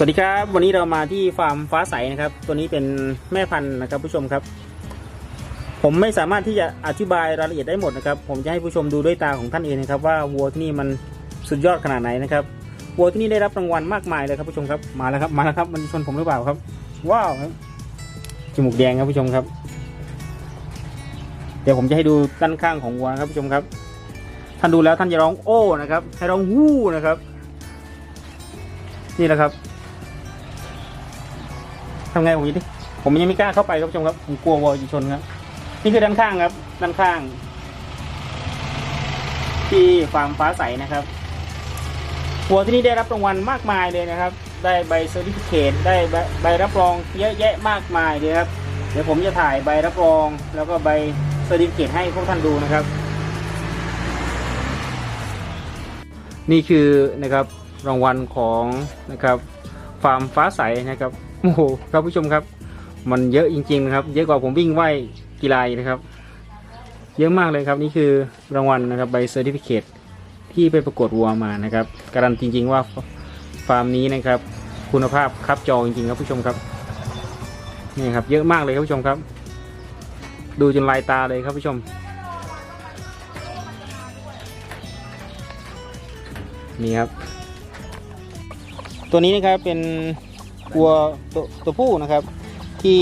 สวัสดีครับ วันนี้เรามาที่ฟาร์มฟ้าใสนะครับ ตัวนี้เป็นแม่พันธุ์นะครับผู้ชมครับ ผมไม่สามารถที่จะอธิบายรายละเอียดได้หมดนะครับ ผมจะให้ผู้ชมดูด้วยตาของท่านเองนะครับ ว่าวัวที่นี่มันสุดยอดขนาดไหนนะครับวัวที่นี่ได้รับรางวัลมากมายเลยครับผู้ชมครับมาแล้วครับมาแล้วครับมันชนผมหรือเปล่าครับ ว้าวครับจมูกแดงครับผู้ชมครับ เดี๋ยวผมจะให้ดูด้านข้างของวัวครับผู้ชมครับ ท่านดูแล้วท่านจะร้องโอ้นะครับ ให้ร้องวู้นะครับ นี่แหละครับำไงผมดิผมยังไม่กล้าเข้าไปครับผู้ชมครับผมกลัววัวจะชนครับ นี่คือด้านข้างครับ ด้านข้าง ที่ฟาร์มฟ้าใสนะครับวัวที่นี่ได้รับรางวัลมากมายเลยนะครับ ได้ใบเซอร์ติฟิเคตได้ใบใบรับรองเยอะแยะมากมายเลยครับเดี๋ยวผมจะถ่ายใบรับรอง แล้วก็ใบเซอร์ติฟิเคตให้พวกท่านดูนะครับ นี่คือนะครับรางวัลของนะครับฟาร์มฟ้าใสนะครับ โอ้โหครับผู้ชมครับ มันเยอะจริงๆนะครับ เยอะกว่าผมวิ่งว่ายกีฬานะครับ เยอะมากเลยครับนี่คือรางวัลนะครับใบเซอร์ติฟิเคตที่ไปประกวดวัวมานะครับ การันตีจริง ๆ ว่าฟาร์มนี้นะครับ คุณภาพครับจอจริงๆครับผู้ชมครับนี่ครับ เยอะมากเลยครับผู้ชมครับ ดูจนลายตาเลยครับผู้ชม นี่ครับ ตัวนี้นะครับเป็น วัวตัวตัวผู้นะครับ ที่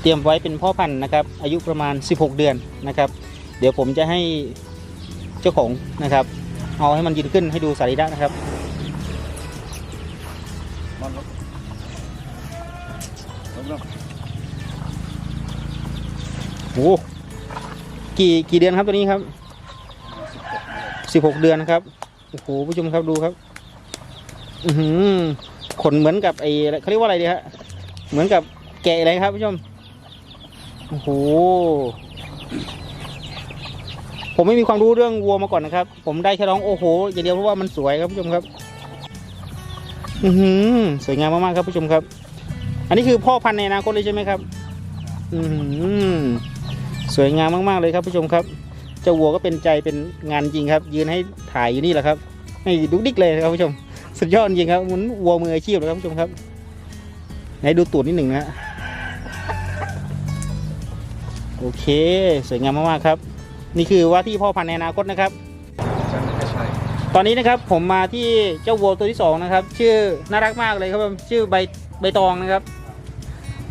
เตรียมไว้เป็นพ่อพันธุ์นะครับ อายุประมาณ 16 เดือนนะครับ เดี๋ยวผมจะให้เจ้าของนะครับ เอาให้มันยืนขึ้นให้ดูสารีระนะครับโอ้โหกี่กี่เดือนครับตัวนี้ครับ 16 เดือนนะครับโอ้โหผู้ชมครับดูครับ อือหือ ขนเหมือนกับไอ้เขาเรียกว่าอะไรดีฮะเหมือนกับแกะอะไรครับผู้ชมโอ้โหผมไม่มีความรู้เรื่องวัวมาก่อนนะครับ ผมได้แค่ร้องโอ้โหอย่างเดียวเพราะว่ามันสวยครับผู้ชมครับ อือหือสวยงามมากๆครับผู้ชมครับ อันนี้คือพ่อพันธุ์ในอนาคตเลยใช่ไหมครับ อือหือสวยงามมากๆเลยครับผู้ชมครับเจ้าวัวก็เป็นใจเป็นงานจริงครับ ยืนให้ถ่ายอยู่นี่แหละครับให้ดุกดิกเลยครับผู้ชม สุดยอดจริงครับมันวัวมืออาชีพเลยครับผู้ชมครับไหนดูตูดนิดหนึ่งนะฮะโอเค สวยงามมากๆครับ นี่คือว่าที่พ่อพันธุ์ในอนาคตนะครับ ตอนนี้นะครับผมมาที่เจ้าวัวตัวที่สองนะครับ ชื่อน่ารักมากเลยครับชื่อใบใบตองนะครับ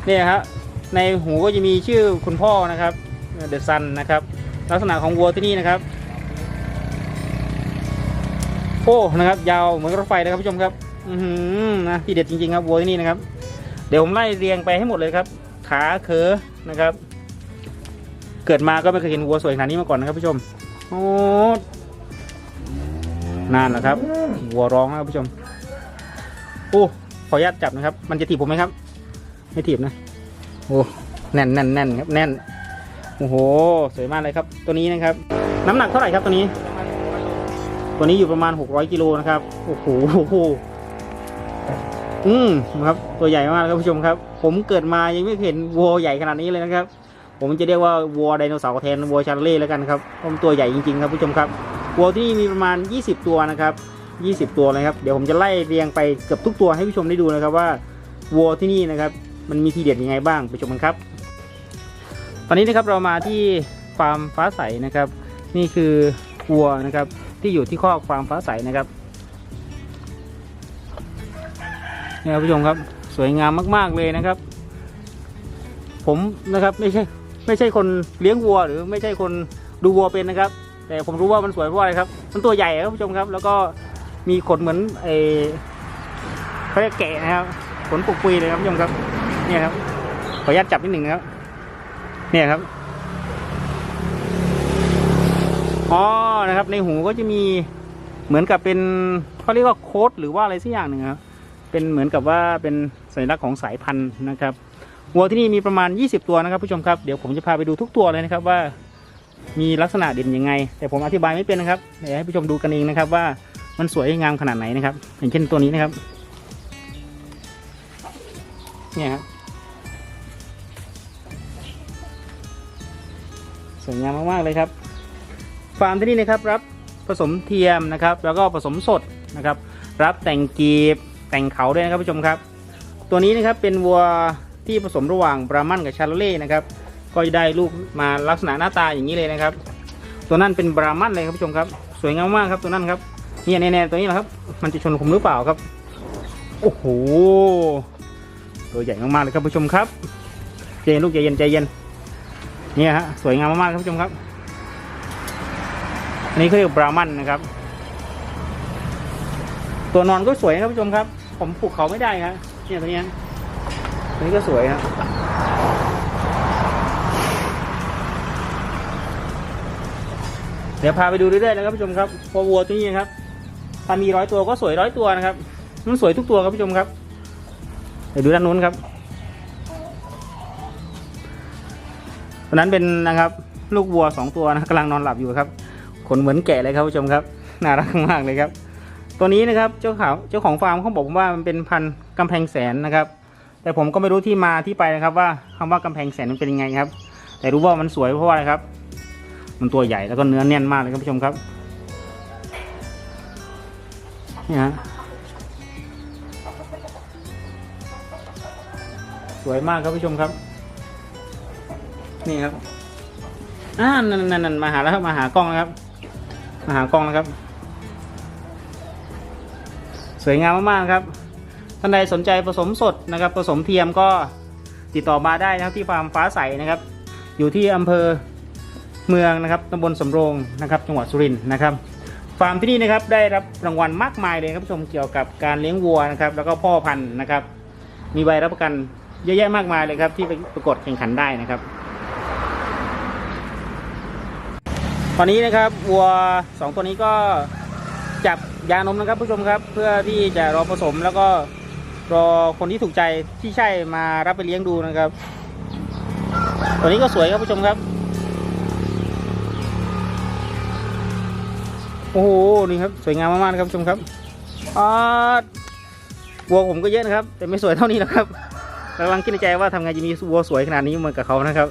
เนี่ยครับในหูก็จะมีชื่อคุณพ่อนะครับเดอะซันนะครับ ลักษณะของวัวที่นี่นะครับ โอ้นะครับ ยาวเหมือนรถไฟนะครับผู้ชมครับ อือหือนะที่เด็ดจริงๆครับวัวที่นี่นะครับ เดี๋ยวผมไล่เรียงไปให้หมดเลยครับ ขาเขอนะครับ เกิดมาก็ไม่เคยเห็นวัวสวยขนาดนี้มาก่อนนะครับผู้ชมโอ้นานแล้วครับวัวร้องนะครับผู้ชมโอ้ขออนุญาตจับนะครับ มันจะถีบผมไหมครับ ไม่ถีบนะโอ้แน่นแน่นแน่นครับแน่นโอ้โห สวยมากเลยครับ ตัวนี้นะครับ น้ำหนักเท่าไหร่ครับตัวนี้ ตัวนี้อยู่ประมาณ 600กิโลนะครับ โอ้โห อืมครับ ตัวใหญ่มากครับผู้ชมครับ ผมเกิดมายังไม่เห็นวัวใหญ่ขนาดนี้เลยนะครับ ผมจะเรียกว่าวัวไดโนเสาร์แทนวัวชาร์เล่แล้วกันครับเพราะตัวใหญ่จริงๆครับผู้ชมครับ วัวที่นี่มีประมาณ 20 ตัวนะครับ 20 ตัวเลยครับ เดี๋ยวผมจะไล่เรียงไปเกือบทุกตัวให้ผู้ชมได้ดูนะครับว่าวัวที่นี่นะครับ มันมีทีเด็ดยังไงบ้างไปชมกันครับ ตอนนี้นะครับเรามาที่ฟาร์มฟ้าใสนะครับ นี่คือวัวนะครับ ที่อยู่ที่คอกฟาร์มฟ้าใสนะครับนี่ครับผู้ชมครับสวยงามมาก ๆเลยนะครับ ผมนะครับไม่ใช่ไม่ใช่คนเลี้ยงวัว หรือไม่ใช่คนดูวัวเป็นนะครับ แต่ผมรู้ว่ามันสวยเพราะอะไรครับ มันตัวใหญ่ครับผู้ชมครับ แล้วก็มีขนเหมือนไอ้เขาเรียกแกะนะครับขนปุกปุยเลยครับผู้ชมครับ เนี่ยครับขออนุญาตจับนิดหนึ่งนะครับ เนี่ยครับ อ๋อนะครับ ในหูก็จะมีเหมือนกับเป็นเขาเรียกว่าโค้ดหรือว่าอะไรสักอย่างหนึ่งครับเป็นเหมือนกับว่าเป็นสัญลักษณ์ของสายพันธุ์นะครับวัวที่นี่มีประมาณ 20 ตัวนะครับผู้ชมครับเดี๋ยวผมจะพาไปดูทุกตัวเลยนะครับว่ามีลักษณะเด่นยังไง แต่ผมอธิบายไม่เป็นนะครับเดี๋ยวให้ผู้ชมดูกันเองนะครับว่ามันสวยงามขนาดไหนนะครับ อย่างเช่นตัวนี้นะครับเนี่ยครับสวยงามมากๆเลยครับ ฟาร์มที่นี่นะครับรับผสมเทียมนะครับ แล้วก็ผสมสดนะครับ รับแต่งกีบแต่งเขาด้วยนะครับผู้ชมครับ ตัวนี้นะครับเป็นวัวที่ผสมระหว่างบรามันกับชาโลเล่นะครับก็จะได้ลูกมาลักษณะหน้าตาอย่างนี้เลยนะครับ ตัวนั้นเป็นบรามันเลยครับผู้ชมครับ สวยงามมากครับตัวนั้นครับเนี่ยแน่ๆตัวนี้แหละครับ มันจะชนผมหรือเปล่าครับ โอ้โหตัวใหญ่มากๆเลยครับผู้ชมครับใจเย็นลูกใจเย็นใจเย็นเนี่ยฮะสวยงามมากๆครับผู้ชมครับ อันนี้เขาเรียกบรามันนะครับ ตัวนอนก็สวยนะครับผู้ชมครับ ผมปลูกเขาไม่ได้ครับเนี่ยตัวนี้ตัวนี้ก็สวยครับเดี๋ยวพาไปดูเรื่อยๆนะครับผู้ชมครับพอวัวตัวนี้นะครับถ้ามีร้อยตัวก็สวยร้อยตัวนะครับมันสวยทุกตัวครับผู้ชมครับเดี๋ยวดูด้านนู้นครับตัวนั้นเป็นนะครับ ลูกวัวสองตัวนะกำลังนอนหลับอยู่ครับ นเหมือนแกะเลยครับผู้ชมครับน่ารักมากเลยครับ ตัวนี้นะครับเจ้าขาวเจ้าของฟาร์มเขาบอกผมว่ามันเป็นพันธุ์กำแพงแสนนะครับ แต่ผมก็ไม่รู้ที่มาที่ไปนะครับ ว่าคำว่ากำแพงแสนมันเป็นยังไงครับ แต่รู้ว่ามันสวยเพราะว่าอะไรครับ มันตัวใหญ่แล้วก็เนื้อแน่นมากเลยครับผู้ชมครับนี่ฮะสวยมากครับผู้ชมครับ นี่ครับอ่านั่นนั่นนันมาหาแล้วครับมาหากล้องแล้วครับ มาหากล้องแล้วครับ สวยงามมากๆครับ ท่านใดสนใจผสมสดนะครับ ผสมเทียมก็ติดต่อมาได้นะครับที่ฟาร์มฟ้าใสนะครับ อยู่ที่อำเภอเมืองนะครับตำบลสำโรงนะครับ จังหวัดสุรินทร์นะครับ ฟาร์มที่นี่นะครับได้รับรางวัลมากมายเลยครับผู้ชมเกี่ยวกับการเลี้ยงวัวนะครับ แล้วก็พ่อพันธุ์นะครับ มีใบรับประกันเยอะแยะมากมายเลยครับที่ไปประกวดแข่งขันได้นะครับ ต อนนี้นะครับวัวสองตัวนี้ก็จับยานมนะครับผู้ชมครับ เพื่อที่จะรอผสมแล้วก็รอคนที่ถูกใจที่ใช่มารับไปเลี้ยงดูนะครับ ตัวนี้ก็สวยครับผู้ชมครับโอ้โหนี่ครับสวยงามมากๆนะครับผู้ชมครับอ่าวัวผมก็เยอะนะครับ แต่ไม่สวยเท่านี้นะครับกำลังคิดในใจว่าทำไงจะมีวัวสวยขนาดนี้เหมือนกับเขานะครับ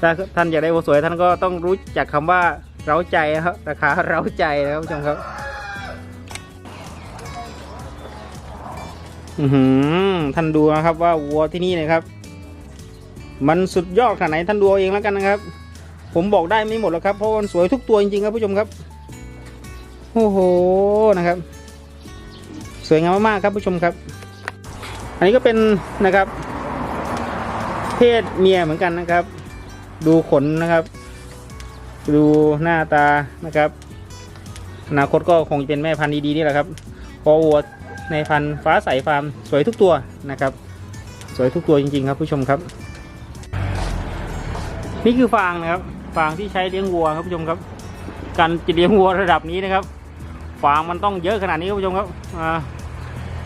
ถ้าท่านอยากได้วัวสวยท่านก็ต้องรู้จักคำว่าเร้าใจนะครับราคาเร้าใจนะครับผู้ชมครับอือหือท่านดูนะครับว่าวัวที่นี่นะครับ มันสุดยอดขนาดไหนท่านดูเอาเองแล้วกันนะครับ ผมบอกได้ไม่หมดหรอกครับเพราะมันสวยทุกตัวจริงๆครับผู้ชมครับโอ้โหนะครับ สวยงามมากๆครับผู้ชมครับ อันนี้ก็เป็นนะครับ เพศเมียเหมือนกันนะครับ ดูขนนะครับ ดูหน้าตานะครับอนาคตก็คงเป็นแม่พันธุ์ดีๆนี่แหละครับพราะวัวในพันธุ์ฟ้าใสฟาร์มสวยทุกตัวนะครับ สวยทุกตัวจริงๆครับผู้ชมครับ นี่คือฟางนะครับ ฟางที่ใช้เลี้ยงวัวครับผู้ชมครับ การจะเลี้ยงวัวระดับนี้นะครับ ฟางมันต้องเยอะขนาดนี้ครับผู้ชมครับ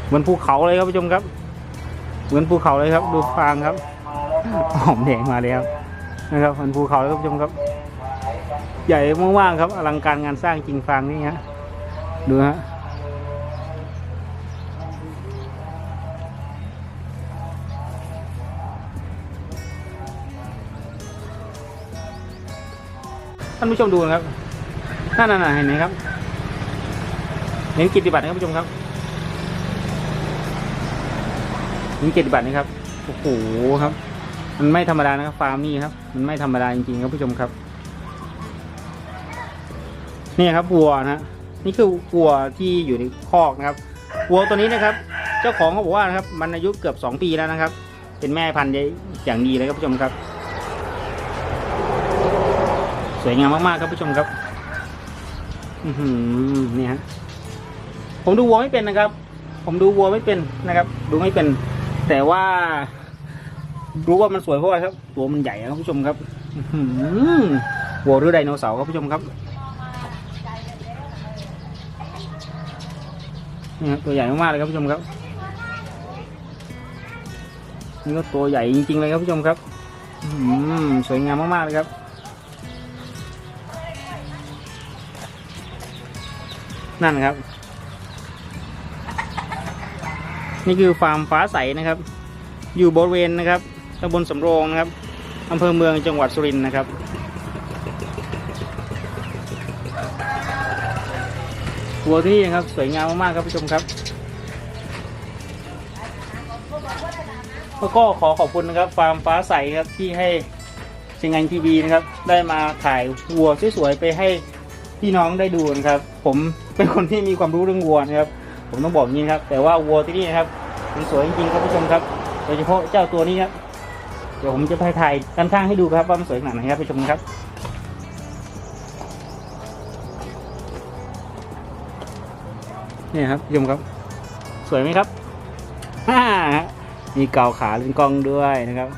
เหมือนภูเขาเลยครับผู้ชมครับ เหมือนภูเขาเลยครับ ดูฟางครับหอมแดงมาแล้ว นะครับเหมือนภูเขาเลยครับผู้ชมครับ ใหญ่มากๆครับอลังการงานสร้างจริงฟางนี่ฮะดูฮะท่านผู้ชมดูนะครับนั่นน่ะเห็นไหมครับ เห็นกิติบัตรนะครับผู้ชมครับเห็นกิตติบัตรนะครับ โอ้โหครับ มันไม่ธรรมดานะครับฟาร์มนี่ครับ มันไม่ธรรมดาจริงๆครับผู้ชมครับ นี่ครับวัวนะฮะนี่คือวัวที่อยู่ในคอกนะครับวัวตัวนี้นะครับ เจ้าของเขาบอกว่านะครับ มันอายุเกือบสองปีแล้วนะครับ เป็นแม่พันธุ์อย่างดีเลยครับผู้ชมครับ สวยงามมากๆครับผู้ชมครับ อือหือนี่ฮะผมดูวัวไม่เป็นนะครับ ผมดูวัวไม่เป็นนะครับ ดูไม่เป็น แต่ว่า รู้ว่ามันสวยเพราะอะไรครับ ตัวมันใหญ่ครับผู้ชมครับอื้อหือวัวหรือไดโนเสาร์ครับผู้ชมครับนี่ครับตัวใหญ่มากๆเลยครับผู้ชมครับนี่ก็ตัวใหญ่จริงๆเลยครับผู้ชมครับอืมสวยงามมากๆเลยครับนั่นครับ นี่คือฟาร์มฟ้าใสนะครับ อยู่บริเวณนะครับ ตำบลสำโรงนะครับอำเภอเมืองจังหวัดสุรินทร์นะครับ วัวที่นี่นะครับสวยงามมากๆครับผู้ชมครับแล้วก็ขอขอบคุณนะครับฟาร์มฟ้าใสครับที่ให้เชียงงานทีวีนะครับ ได้มาถ่ายวัวสวยๆไปให้พี่น้องได้ดูนะครับ ผมเป็นคนที่มีความรู้เรื่องวัวนะครับ ผมต้องบอกงนี้นะครับ แต่ว่าวัวที่นี่นะครับมันสวยจริงๆครับผู้ชมครับ โดยเฉพาะเจ้าตัวนี้ครับ เดี๋ยวผมจะพายถ่ายด้านข้างให้ดูครับว่ามันสวยขนาดไหนครับไปชมครับนี่ครับผู้ชมครับ สวยไหมครับมีเกาขาเล่นกล้องด้วยนะครับ